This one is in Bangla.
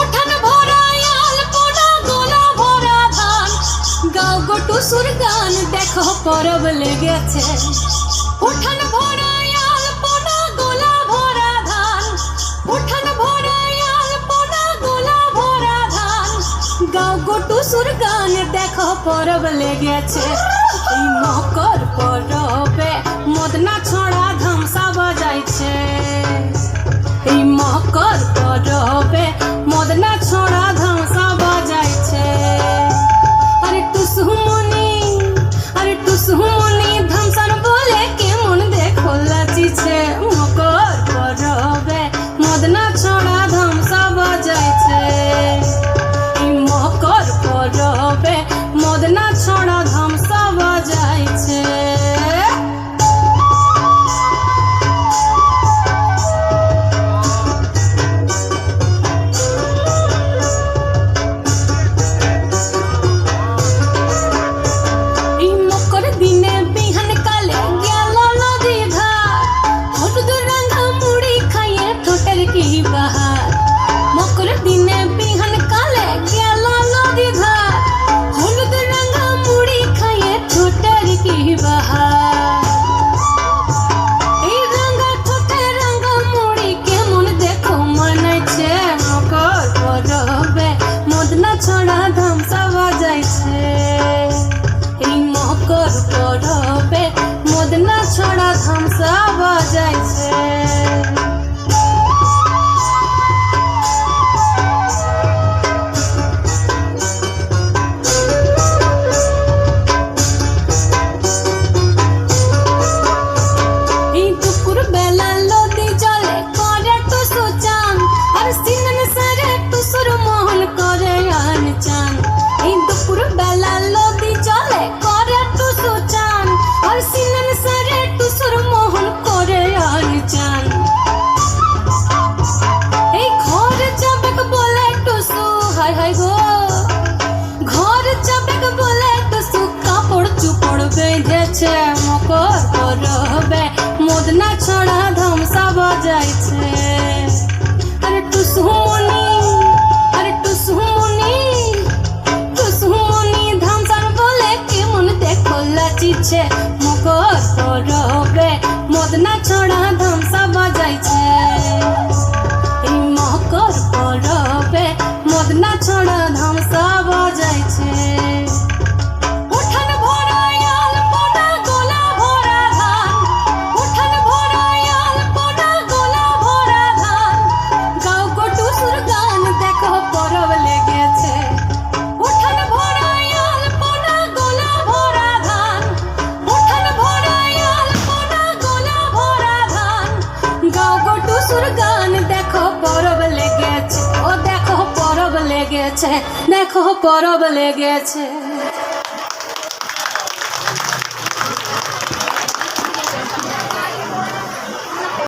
উঠান ভরা ভরা ধান। গাও গো টুসুর গান দেখো পরব লেগেছে। উঠান ভরা গাও টুসুর গান দেখো পরব লেগেছে। এই মকর পরবে, মদনা ঢোল পড়বে মদনা ছড়া ধামসা বাজাইছে। হায় হায় গো। ঘর চাপেক বলে তো সুখ কাপড় চুপড় বেঁধেছে, মকর করবে মোদনা ছড়া ধমসা বাজাইছে। আরে টুসুমনি আরে টুসুমনি বলে কেমন দেখো লাচিছে, মকর করবে ছড়া ধমসা বাজা গেছে দেখো পরব লেগেছে।